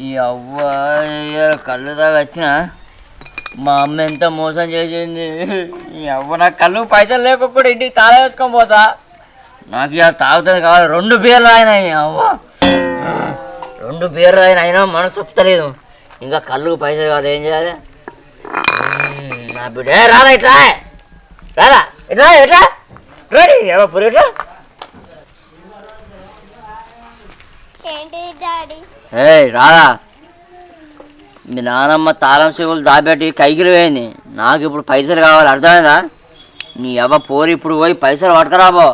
ఈ అవ్వ కళ్ళు దాకా వచ్చిన. మా అమ్మ ఎంత మోసం చేసింది. ఈ అవ్వ నాకు కళ్ళు పైసలు లేకపోతే ఇంటికి తాళ వేసుకొని పోతా. నాకు ఇక తాగుతుంది కావాలి. రెండు బీర్లు ఆయన అవ్వ. రెండు బీర్లు ఆయన అయినా మనసు ఒప్పుతలేదు. ఇంకా కళ్ళు పైసలు కాదు ఏం చేయాలి? నా బిడ్డ. ఏ, రారా ఇట్లా. రారా ఇట్లా ఇట్లా. ఇట్లా ఏయ్ రారా. మీ నానమ్మ తాళం చెవులు దాబెట్టి కైకిలు వేయింది. నాకు ఇప్పుడు పైసలు కావాలి అర్థమైందా? నీ అవ్వ పోరి ఇప్పుడు పోయి పైసలు పట్టుకురాబో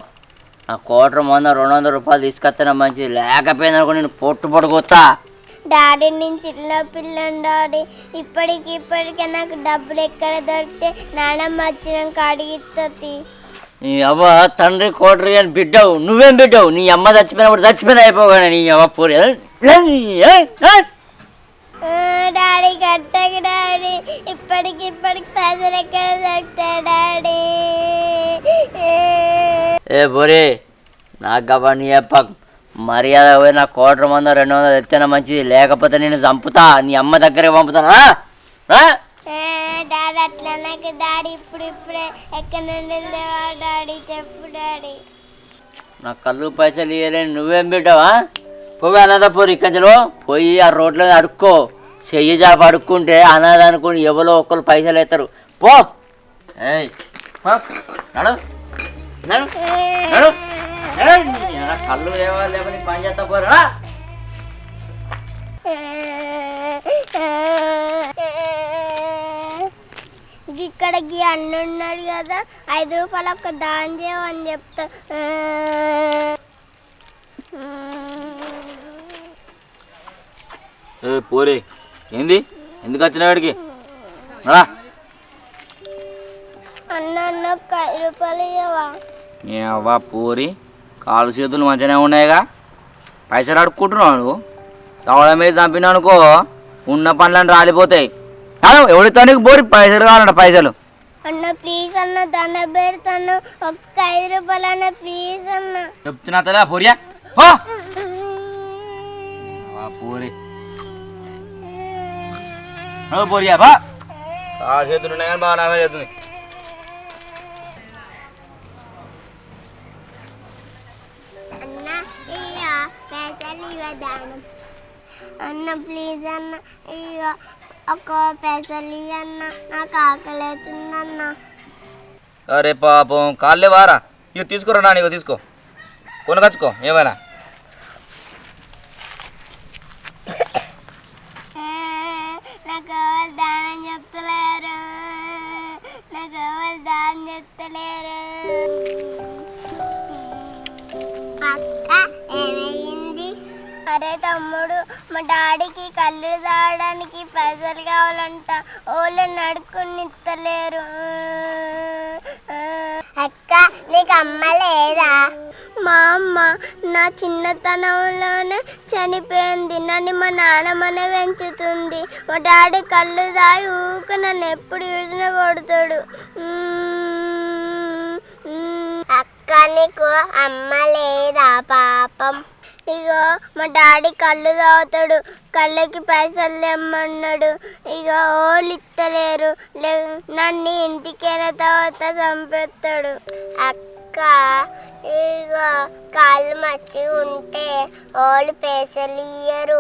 నా కోటర్ వంద రెండు వందల రూపాయలు తీసుకొస్తేనే మంచిది. లేకపోయింది అనుకో నేను పొట్టు పడుకొస్తా డాడీ నేను చిన్న పిల్లని డాడీ. ఇప్పటికి ఇప్పటికే నాకు డబ్బులు ఎక్కడ దొరికితే నానమ్మ వచ్చినాక అడిగిస్తుంది నీ అవ్వ తండ్రి కోటరి అని బిడ్డవు. నువ్వేం బిడ్డవు? నీ అమ్మ చచ్చిపోయినప్పుడు చచ్చిపోయిన అయిపోగానే నీ అవ్వ పోరి. డాడీ కట్టకు డాడీ. ఇప్పటికి ఇప్పటికి పైసలు ఎక్కడ దొరుకుతాయి డాడీ. ఏ. బొరే నాకు కాబట్టి చెప్ప మర్యాద పోయి నా కోటర్ వంద రెండు వందలు ఎత్తేనా మంచిది. లేకపోతే నేను చంపుతా. నీ అమ్మ దగ్గరే పంపుతానా? డాడీ అట్లా నాకు డాడీ ఇప్పుడు ఇప్పుడే ఎక్కడి నుండి లేవా డాడీ చెప్పు డాడీ. నా కళ్ళు పైసలు ఇవ్వలేని నువ్వేం పెట్టావా పోయి అనాథ పోరు ఇక్కడిలో పోయి ఆ రోడ్లో అడుక్కో. చెయ్యి జాబ్ అడుక్కుంటే అనాథ అనుకుని ఎవరో ఒకరు పైసలు ఎత్తారు పో. ఏయ్ పో. నడు. నడు. నడు. ఏయ్, నా కళ్ళు లేవని పని చేస్తా పోరా. ఇక్కడ గీ అన్న ఉన్నాడు కదా ఐదు రూపాయలు ఒక్క దాని చేయమని చెప్తా. ఏ పోరే. ఏంది? ఎందుకు వచ్చినాడికి రా. అన్న అన్న ఒక్క ఐదు రూపాయలు ఇవ్వవా అవ్వ పూరి. కాలు చేతులు మంచిగానే ఉన్నాయిగా. పైసలు అడుక్కుంటున్నావు నువ్వు? తవడ మీద చంపినా అనుకో ఉన్న పనులను రాలిపోతాయి. కాదు ఎవరితో నీకు పోరి? పైసలు కావాలంట పైసలు. అన్న ప్లీజ్ అన్న దండ పెడతాను. ఒక్క ఐదు రూపాయలు అన్న ప్లీజ్ అన్న. చెప్తున్నా తదా పూరియా? పూరి. ఓ పూరియా బా చేతులు ఉన్నాయి? కానీ బాగా నాగా చేస్తుంది అన్న ప్లీజ్ అన్న ఇయ్య ఒక పైసలు అన్న నాకు ఆకలేతుందన్న అరే పాపం కాళ్ళే వారా? ఇవి తీసుకురా నాని ఇగో తీసుకో. కొనకచ్చుకో ఏమైనా. మా డాడీకి కళ్ళు తాగడానికి పైసలు కావాలంట. ఓళ్ళు నడుకుని ఇస్తలేరు అక్క నీకు అమ్మ లేదా? మా అమ్మ నా చిన్నతనంలోనే చనిపోయింది. నన్ను మా నాన్నమ్మనే పెంచుతుంది. మా డాడీ కళ్ళు దాగి ఊక నన్ను ఎప్పుడు చూసినా కొడతాడు. అక్క నీకు అమ్మ లేదా పాపం? ఇగో మా డాడీ కళ్ళు తాగుతాడు కళ్ళకి పైసలు తెమ్మన్నాడు ఇక ఓళ్ళు ఇస్తలేరు లే నన్ను ఇంటికైనా తర్వాత చంపేస్తాడు. అక్క ఇగో కాళ్ళు మచ్చి ఉంటే ఓళ్ళు పైసలు ఇయ్యరు.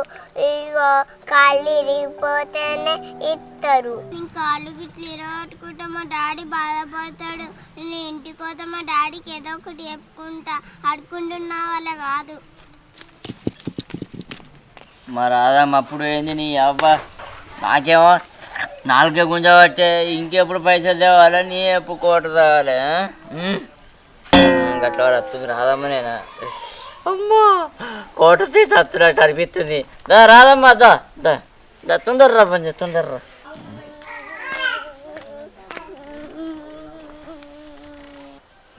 ఇగో కాళ్ళు ఇరిగిపోతేనే ఇస్తారు నేను కాళ్ళు గిట్ల ఇరగట్టుకుంటే మా డాడీ బాధపడతాడు. నేను ఇంటికి పోతే మా డాడీకి ఏదో ఒకటి చెప్పుకుంటా. అడుకుంటున్నా వాళ్ళ కాదు. మా రాదమ్మ అప్పుడు ఏంది నీ అవ్వ? నాకేమో నాలుగే గుంజబట్టే ఇంకెప్పుడు పైసలు తేవాలి? నీ ఎప్పుడు కోట తేవాలి గట్ల వాడు రాదమ్మ నేను. అమ్మా కోట చేసి వస్తున్నట్టు అనిపిస్తుంది. దా రాదమ్మా దా దా. దా తొందరరా పంచ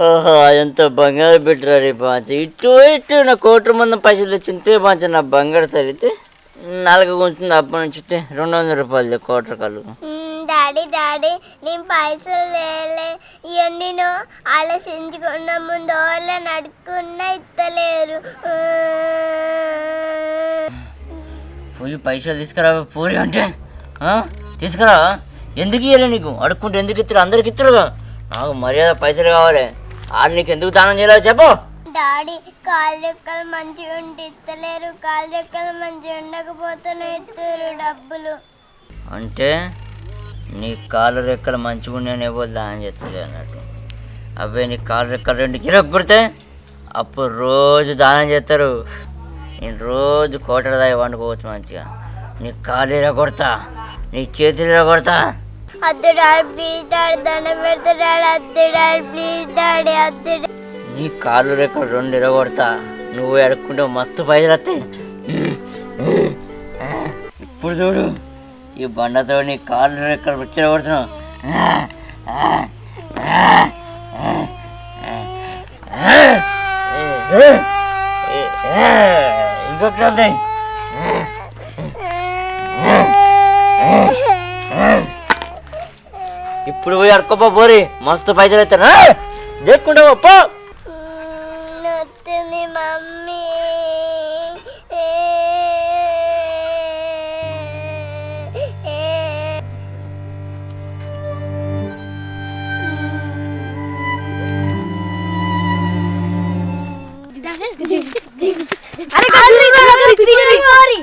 ఓహో ఎంత బంగారు పెట్టరా రే పాంచ ఇటు ఇటు నా కోట్ల మంది పైసలు తెచ్చింటే పాంచ నా బంగారు తరిగితే నాలుగు కొంచెం అప్పటి నుంచి రెండు వందల రూపాయలు కోట్ర కళ్ళు మ్మ్, డాడీ డాడీ నేను పైసలు లేలే. ఇవన్నీ నేను ఆలోచించుకున్న ముందు వాళ్ళని అడుక్కున్నా ఇస్తలేరు పోయి పైసలు తీసుకురా పూరి అంటే? తీసుకురా ఎందుకు ఇవ్వలే నీకు? అడుక్కుంటే ఎందుకు ఇస్తారు అందరికి ఇస్తారుగా నాకు మర్యాద పైసలు కావాలి. వాళ్ళు నీకు ఎందుకు దానం చేయాలో చెప్పు. డాడీ కాలు రెక్కలు మంచిగా ఉంటే ఇస్తలేరు కాలు రెక్కలు మంచిగా ఉండకపోతేనే ఇస్తారు డబ్బులు. అంటే నీ కాలు రెక్కలు మంచిగా ఉన్నాయని ఎవరు దానం చేస్తారు అన్నట్టు. అవే నీ కాలు రెక్కలు రెండు గిరక్ కొడితే అప్పుడు రోజు దానం చేస్తారు. నేను రోజు కోటర దాయి వండుకోవచ్చు మంచిగా. నీ కాలు కొడతా నీ చేతులు కొడతా అద్దు డాడీ ప్లీజ్ డాడీ దండం పెడతా డాడీ అద్దు డాడీ ప్లీజ్ డాడీ అద్దు డాడీ. నీ కాళ్ళు రెక్కలు రెండు ఇర కొడతా నువ్వు ఎడుక్కుంటే మస్తు పైసలు వస్తాయి ఇప్పుడు చూడు ఈ బండతో నీ కాళ్ళు రెక్కలు వచ్చి కొడుతున్నావు. ఇంకొకటి ఇప్పుడు పోయి అడుకోపో పోరి మస్తు పైసలు అవుతాను చెప్పుకుంటావు పో మ్మ్, నొత్తుంది మమ్మీ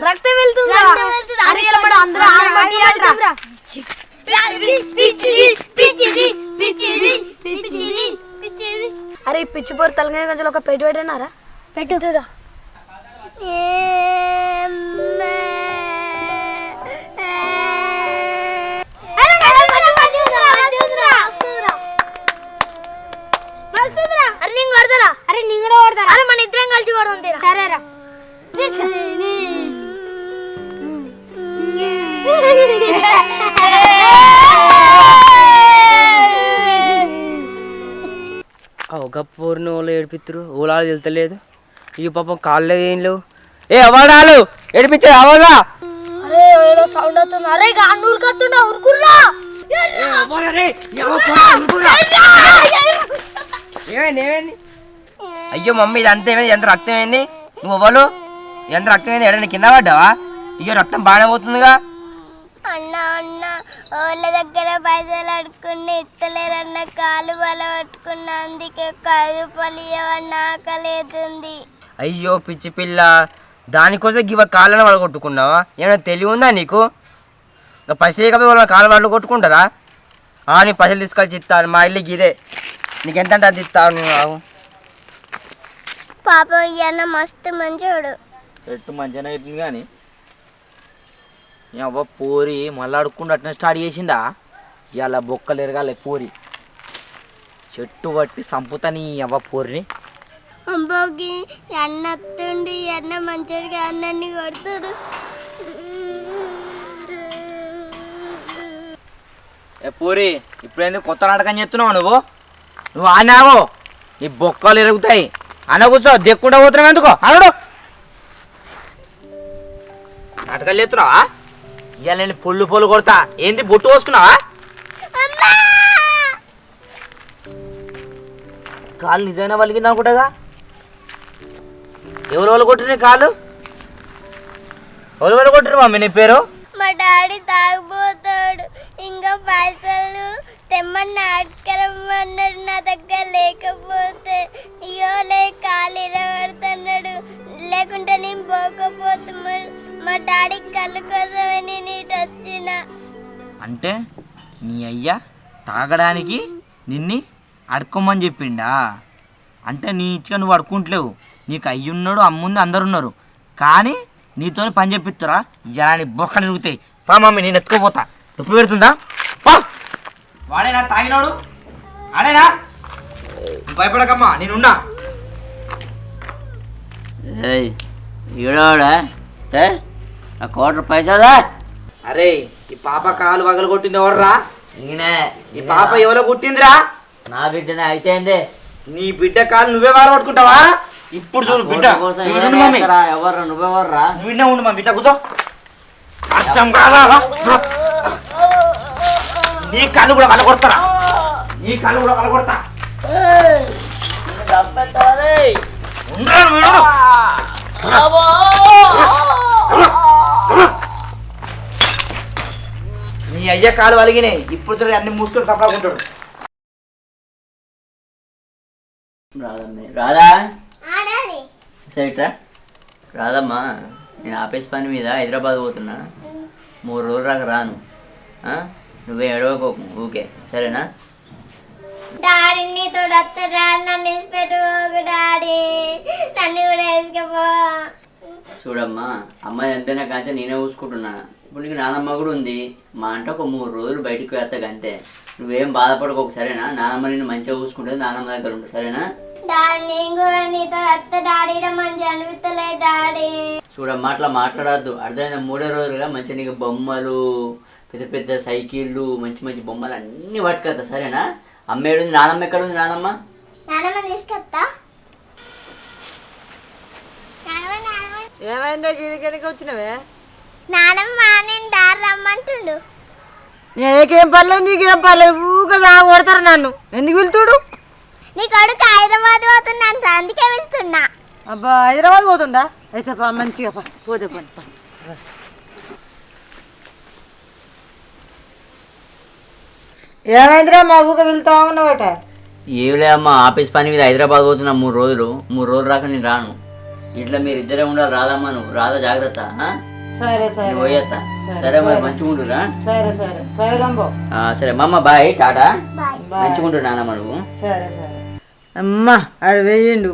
రక్తం వెళ్తుంది అందరూ. అరే పిచ్చి పోరు తలకాయ గంజలు ఒక పెట్టి పెట్టినారా? పెట్టురా అరే నేను కూడా కొడతారా? అరే మన ఇద్దరం కలిసి కొడదాం తీరా. సరేరా. ఏడిపిత్తురు ఓలాలు వెళ్తలేదు ఈ పాపం కాళ్ళు ఏం లేవు. ఏ అవాడాలు ఏడిపించే అవగా అరే ఏదో సౌండ్ వస్తుంది. అరే ఇక అన్నూరు కత్తుండా ఉరుకుర్రా! ఏమైంది ఏమైంది? అయ్యో మమ్మీ ఇది అంత ఏమైంది? ఎంత రక్తం ఏంది? నువ్వు అవ్వలు ఎంత రక్తం ఏంది? ఎడని కింద పడ్డావా? అయ్యో రక్తం బాగానే పోతుందిగా. అన్న అన్న వాళ్ళ దగ్గర పైసలు అడుక్కుని ఇస్తలేరన్న కాలు బల పట్టుకున్న అందుకే కాదు పలియవన్న ఆకలేతుంది. అయ్యో పిచ్చి పిల్ల దానికోసం గివ కాళ్ళని వాళ్ళు కొట్టుకున్నావా ఏమైనా తెలివి ఉందా నీకు? ఇంకా పైసలు లేకపోతే వాళ్ళ కాళ్ళ వాళ్ళు కొట్టుకుంటారా? ఆ, నీ పైసలు తీసుకొచ్చి ఇస్తాను మా ఇల్లు ఇదే నీకు ఎంత అంటే అది ఇస్తాను నువ్వు. పాపం ఇయ్యన్న మస్తు మంచోడు. చెట్టు మంచిగానే అవుతుంది కానీ అవ్వ పూరి మళ్ళీ అడుక్కుండా అట్నే స్టార్ట్ చేసిందా? ఇలా బొక్కలు ఎరగాలి పూరి. చెట్టు పట్టి సంపుతాని అవ్వ పూరిని. అంబోకి అన్న వస్తుండి అన్న మంచోడిగా అన్నని కొడుతుడు. ఏ పూరి ఇప్పుడేంది కొత్త నాటకం చేస్తున్నావు నువ్వు? నువ్వు ఆనావు నీ బొక్కలు ఎరుగుతాయి. అన్న కూర్చో దెక్కుండా పోతున్నావు ఎందుకో? అనడు నాటకాలు చేస్తున్నావా? ఇవాళ నేను పొల్లు పొల్లు కొడతా. ఏంది బొట్టు పోసుకున్నావా కాలు నిజంగా వలిగింది అనుకుంటాగా? ఎవరు వాళ్ళు కొట్టిన కాలు? ఎవరు వాళ్ళు కొట్టిరు మమ్మీ నీ పేరు? మా డాడీ తాగిపోతాడు తాగడానికి నిన్ని అడుక్కోమని చెప్పిండా? అంటే నీ ఇచ్చిగా నువ్వు అడుక్కుంటలేవు. నీకు అయ్యున్నాడు అమ్ముంది అందరు ఉన్నారు కానీ నీతో పని చెప్పిస్తారా జనాన్ని బొక్కలు తిరుగుతాయి. పా మమ్మీ నేను ఎత్తుకోపోతా. నొప్పి పెడుతుందా? పా. వాడేనా తాగినాడు? ఆడేనా? భయపడకమ్మా నేనున్నా ఈడోడా? ఆ కోటర్ పైసదా అరే ఈ పాప కాలు వగలు కొట్టింది ఎవర్రా? నేనే. ఈ పాప ఎవరో కొట్టిందిరా నా బిడ్డనే అయితేంది. నీ బిడ్డ కాలు నువ్వే వారు పట్టుకుంటావా? ఇప్పుడు చూడు బిడ్డ. ఎవరు నువ్వెవర్రా నువ్వు ఇన్నే ఉండు మమ్మీ. ఇట్లా కూర్చో. అచ్చం కాదా? నీ కళ్ళు కూడా కలగొడతారా నీ కళ్ళు కూడా రేయ్? ఉండరా అయ్య కాలు వలిగినాయి. ఇప్పుడు చూడు అన్ని మూసుకొని తప్పకుంటాడు రాదమ్మే. రాదా? సరేట్రా? రాదమ్మా నేను ఆఫీస్ పని మీద హైదరాబాద్ పోతున్నా. మూడు రోజులు రాక రాను. ఆ? నువ్వే ఎడవకోకు ఊకే. సరేనా? డాడీ నీతో నన్ను డాడీ. నన్ను కూడా వేసుకపో చూడమ్మా అమ్మాయి ఎంతైనా కానీ నేనే చూసుకుంటున్నా ఇప్పుడు నీకు నానమ్మ కూడా ఉంది. మా అంటే ఒక మూడు రోజులు బయటకు వేస్తా అంతే. నువ్వేం బాధపడకోకు సరేనా? నానమ్మ నిన్ను మంచిగా చూసుకుంటుంది నానమ్మ దగ్గర ఉంటుంది సరేనా? నేను చూడమ్మా అట్లా మాట్లాడద్దు. అర్థమైందా? మూడో రోజులుగా మంచిగా నీకు బొమ్మలు పెద్ద పెద్ద సైకిళ్ళు మంచి మంచి బొమ్మలు అన్నీ పట్టుకొస్తా సరేనా? అమ్మ ఏడుంది? నానమ్మ ఎక్కడ ఉంది నానమ్మ నానమ్మ నానమ్మ. ఏమైందో? గిడికెదికి వచ్చినవే? నానమ్మ నేను దారి రమ్మంటుండు. నీకేం పర్లేదు నీకేం పర్లేదు ఊగా కొడతారు నన్ను. ఎందుకు వెళ్తుడు? నీ కొడుకు హైదరాబాద్ పోతున్నాను అందుకే వెళ్తున్నా. అబ్బా హైదరాబాద్ పోతుందా అయితే పా మంచిగా పా పోతే పని పా. ఏమైందిరా మా ఊక వెళ్తా ఉన్నావట? ఏమిలే అమ్మ ఆఫీస్ పని మీద హైదరాబాద్ పోతున్నా మూడు రోజులు మూడు రోజులు రాక నేను రాను. ఇట్లా మీరు ఇద్దరే ఉండాలి రాదమ్మా నువ్వు. రాదా జాగ్రత్త ఆ? సరే సరే. నేను పోయేస్తా సరే మరి మంచిగా ఉండురా సరే సరే. Bye tata. మంచిగా ఉండు సరే సరే. అమ్మ ఆడు వేయిండు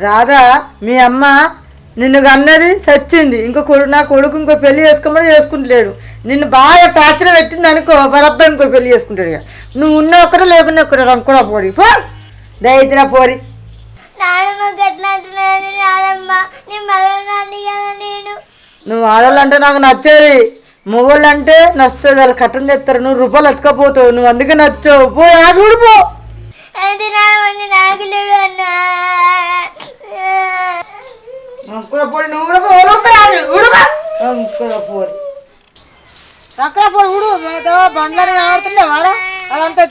రాధా మీ అమ్మ నిన్ను అన్నది చచ్చింది ఇంకో కొడుకు నా కొడుకు ఇంకో పెళ్ళి చేసుకోమని చేసుకుంటలేడు. నిన్ను బాగా టార్చర్ పెట్టింది అనుకో బరబ్బాయి ఇంకో పెళ్ళి చేసుకుంటాడు ఇక. నువ్వు ఉన్న ఒక్కడు లేకున్నా ఒక్కడు రంకుడా పోడి. పో. దైత్ర పోరి. నానమ్మ గట్లా అంటున్నది నానమ్మ. నీ మగనాన్ని కదా నేను. నువ్వు ఆడవాళ్ళు అంటే నాకు నచ్చేది. మొగోళ్ళు అంటే నచ్చుతుంది వాళ్ళు కట్టం తెస్తారు నువ్వు రూపాయలు ఎత్తుకపోతావు. నువ్వు అందుకే నచ్చావు. పో ఆడు ఊడిపో అది నానమ్మ నాకు లేడు అన్నా. అంకుల పొడి నువ్వు కూడా పో, పొడి. అక్కడ పొడి ఊడు బండ్లని కనబడుతుండే. వాడ. అదంతా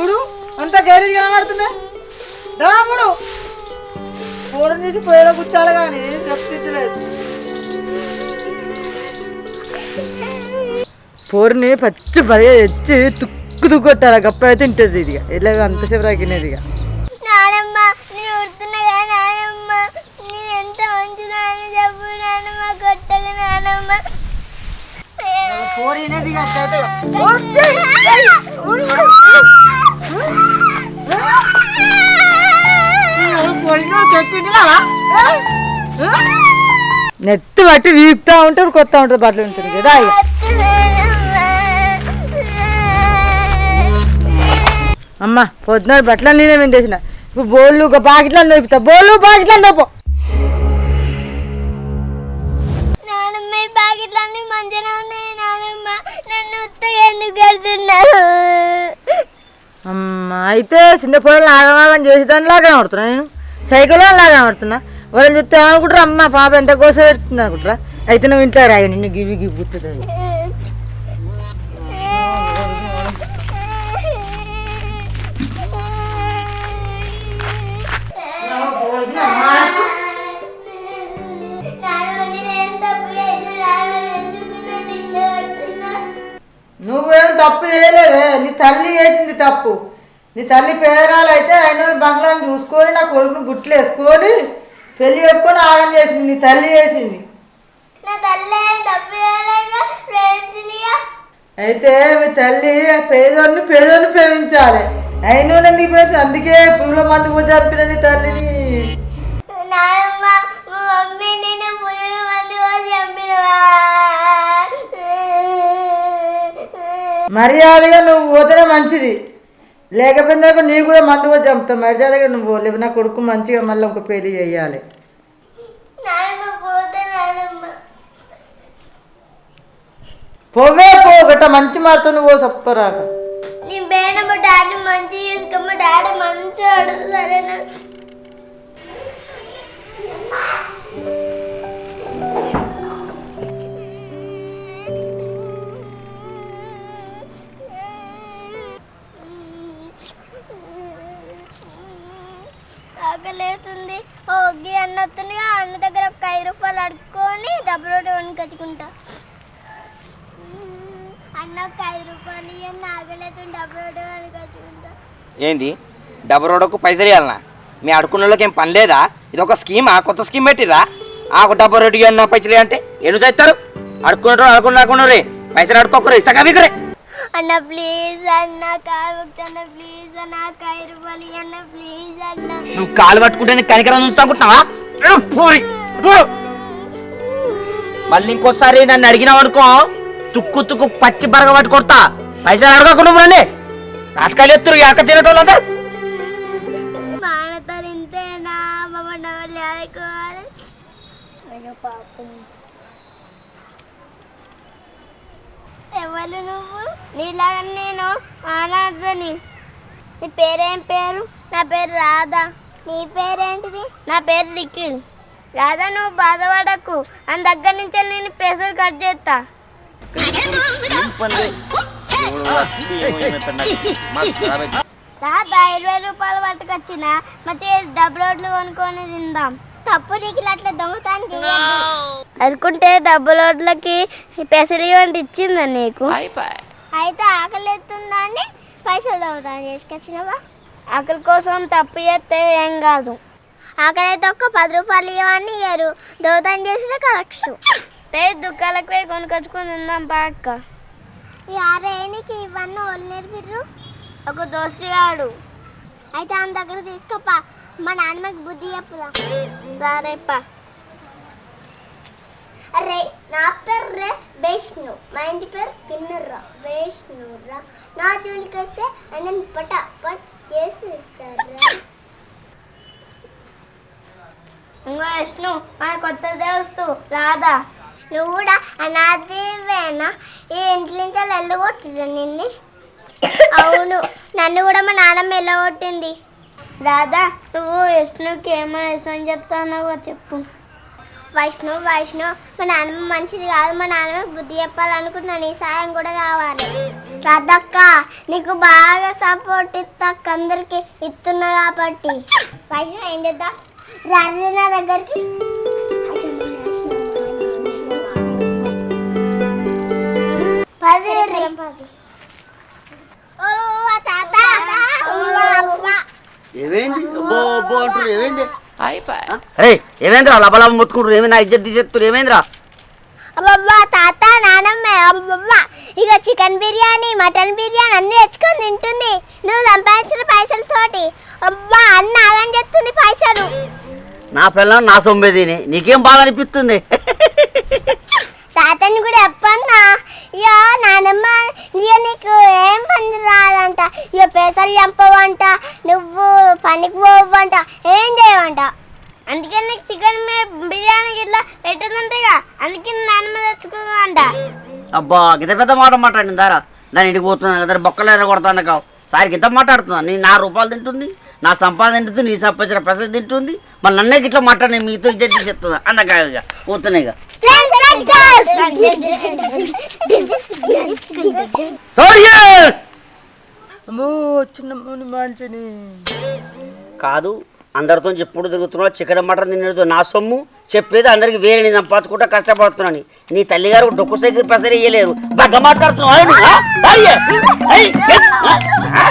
ఊడు అంతా గైరేజ్ కనబడుతుండే. రాముడు పూరం తీసి పొయ్యిలో కూర్చోాలి కానీ పూరిని పచ్చి బరిగా తెచ్చి తుక్కు తుక్కు కొట్టాలి. గప్ప అయితే తింటుంది ఇది ఇలాగ అంతసేపు రాకినది ఇక నెత్తి బట్టి వీక్తా ఉంటాడు కొత్త ఉంటుంది బట్టలు ఉంటుంది కదా ఇక. అమ్మ పొద్దున బట్టలు నేనే వింటేసిన ఇప్పుడు బోళ్ళు ఒక బాకెట్లను దొరుకుతా. బోళ్ళు మంచిగా ఉన్నాయి నానమ్మ. నన్ను ఎందుకు వెళ్తున్నారు అమ్మ అయితే చిన్న పొలం ఆగమాగం చేసేదాన్ని లాగా ఆడుతున్నా నేను. సైకిల్ లాగా ఆడుతున్నా వాళ్ళని చూస్తే అనుకుంటారా అమ్మ పాప ఎంత కోసం పెడుతుంది అనుకుంటారా? అయితే నువ్వు ఇంట్లో రాయి నిన్ను గివి గివి గుర్తుంది ఇట్లా కొడుతున్నా నువ్వేం తప్పు చేయలేదే. నీ తల్లి చేసింది తప్పు. నీ తల్లి పేరాలు అయితే ఆయన బంగ్లాని చూసుకొని నా కొడుకుని గుట్లు వేసుకొని పెళ్ళి చేసుకొని ఆగం చేసింది. నీ తల్లి చేసింది. అయితే మీ తల్లి పేదోడిని పేదోడిని ప్రేమించాలి. అయినా ప్రేమించి అందుకే పూల మంది పూజ చెప్పిన నీ తల్లిని. మర్యాదగా నువ్వు పోతేనే మంచిది. లేకపోతే నీ కూడా మందు కూడా చంపుతావు మర్యాదగా నువ్వు లేవు నా కొడుకు మంచిగా మళ్ళీ ఒక పెళ్ళి చేయాలి. పోతే పోవే పో. గట్ట మంచి మాటతో నువ్వు చెప్తారాక నీ బేనమ్మ డాడీ మంచి చూసుకోమ్మ డాడీ మంచోడు. సరేనా? ఆకలేస్తుంది ఓ ఒగ్గి అన్న వస్తుండగా అన్న దగ్గర ఒక ఐదు రూపాయలు అడుక్కొని డబ్బు రోడ్డు వణికొచ్చుకుంటా అన్న ఒక ఐదు రూపాయలు ఇవ్వండి ఆగలేదు డబ్బు రోడ్డు వణికొచ్చుకుంటా ఏంది? డబ్బు రోడ్డుకు పైసలు ఇవ్వాలనా మీ అడుకున్న వాళ్ళకి ఏం పని లేదా? ఇది ఒక స్కీమా? కొత్త స్కీమ్ పెట్టిరా ఆ ఒక డబ్బు రోడ్డు అన్న పైసలు అంటే ఎన్ని చేస్తారు? అడుక్కున్నట్టు అడుకున్నా రే. పైసలు అడుక్కోకరే సగా వికరే అన్న ప్లీజ్ అన్న కారు అన్న ప్లీజ్ అన్న ఐదు రూపాయలు అన్న ప్లీజ్ అన్న. నువ్వు కాలు పట్టుకుంటే నీకు కనికరం చూస్తా అనుకుంటున్నావా. మళ్ళీ ఇంకోసారి నన్ను అడిగినావు అనుకో తుక్కు తుక్కు పచ్చి బరగ పట్టి కొడతా పైసలు అడగకు నువ్వు రండి నాటకాలు ఎత్తురు ఎక్క తినటోళ్ళందరూ. నేను పాపం. ఎవరు నువ్వు? నీలాగా నేను ఆనాదని నీ పేరేం పేరు? నా పేరు రాధా. నీ పేరేంటిది? నా పేరు నిఖిల్. రాధా నువ్వు బాధపడకు. అని దగ్గర నుంచి నేను పైసలు కట్ చేస్తా. రాధా ఇరవై రూపాయలు పట్టుకొచ్చిన. మంచి డబ్బు రోడ్లు కొనుక్కొని తిందాం. తప్పు నీకు అట్లా దొంగతాను అనుకుంటే డబ్బు రోడ్లకి పెసలు ఇవ్వండి ఇచ్చిందా నీకు? అయితే ఆకలి ఎత్తుందా అని పైసలు దొంగతాను చేసుకొచ్చినవా? ఆకలి కోసం తప్పు చేస్తే ఏం కాదు. ఆకలి అయితే ఒక్క పది రూపాయలు ఇవ్వని ఇయ్యరు. దొంగతాను చేసిన కరెక్ట్. పేరు దుకాణాలకు పోయి కొనుకొచ్చుకొని తిందాం పాక ఈ ఆరేనికి ఇవన్నీ వాళ్ళు నేర్పిర్రు ఒక దోస్తుగాడు అయితే ఆయన దగ్గర తీసుకోపా. మా నాన్నమ్మకి బుద్ధి చెప్పుదా సరేపా అరే నా పేరు రే విష్ణు. మా ఇంటి పేరు కిన్నర్రా విష్ణురా నా జోలికి వస్తే అందరిని పట పట్ చేసి ఇస్తారా ఇంకో విష్ణు మా కొత్త దేవస్తు రాధా. నువ్వు కూడా అనాథవేనా ఈ ఇంటి నుంచి వెళ్ళగొట్టిరా నిన్ను? అవును. నన్ను కూడా మా నాన్నమ్మ వెళ్ళగొట్టింది. రాధా నువ్వు విష్ణుకి ఏమో ఇష్టం చెప్తానో చెప్పు. వైష్ణవ్ వైష్ణవ్ మా నాన్నమ్మ మంచిది కాదు మా నాన్నమ్మ బుద్ధి చెప్పాలనుకుంటున్నా నీ సాయం కూడా కావాలి. రాధక్క నీకు బాగా సపోర్ట్ ఇస్తా అందరికి ఇస్తున్నా కాబట్టి. వైష్ణవ్ ఏం చేద్దాం? రాధ నా దగ్గరికి. పది. ఓ తాత. ఏమైంది? అబ్బో అబ్బో అంటారు ఏమైంది? అరే ఏమేంద్రా? లబలబ ముట్టుకుంటారు ఏమైంది? నా ఇజ్జత్ తీసేస్తారు ఏమేంద్రా? అబ్బబ్బా తాత నానమ్మ అబ్బబ్బ. ఇక చికెన్ బిర్యానీ మటన్ బిర్యానీ అన్ని తెచ్చుకొని తింటుంది. నువ్వు సంపాదించిన పైసలతోటి అబ్బా అన్న ఆగం చేస్తుంది పైసలు. నా పిల్లం నా సొమ్మే తిని. నీకేం బాగా అనిపిస్తుంది? తాతని కూడా చెప్పన్నా. ఇక నానమ్మ ఇక నీకు ఏం పని రాదంట. ఇక పైసలు చంపవంట నువ్వు పనికి పోవంట ఏం చేయవంట. అందుకే నీకు చికెన్ బిర్యానీ ఇట్లా పెట్టదంటగా. అందుకే నానమ్మ తెచ్చుకోవంట అబ్బా గిత పెద్ద మాట మాట్లాడింది దారా. దాని ఇంటికి పోతున్నా కదా బొక్కలు కొడతాను కావు. సారి గిత మాట్లాడుతున్నా నీ నా రూపాయలు తింటుంది నా సంపాదన తింటుంది నీ సంపాదించిన పైసలు తింటుంది. మళ్ళీ నన్నే గిట్లా మాట్లాడి మీతో ఇజ్జత్ తీసేస్తుందా అన్నగా పోతున్నాయి ఇక. సౌర్య అమ్మో చిన్న మంచిని కాదు అందరితో చెప్పుడు తిరుగుతున్నావు? చికెన్ మటన్ తినేది నా సొమ్ము. చెప్పేది అందరికి వేరే నేను సంపాదించుకుంటా కష్టపడుతున్నాను. నీ తల్లిగారు డొక్కు సైకిల్ పెసరేయలేరు. బాగా మాట్లాడుతున్నావు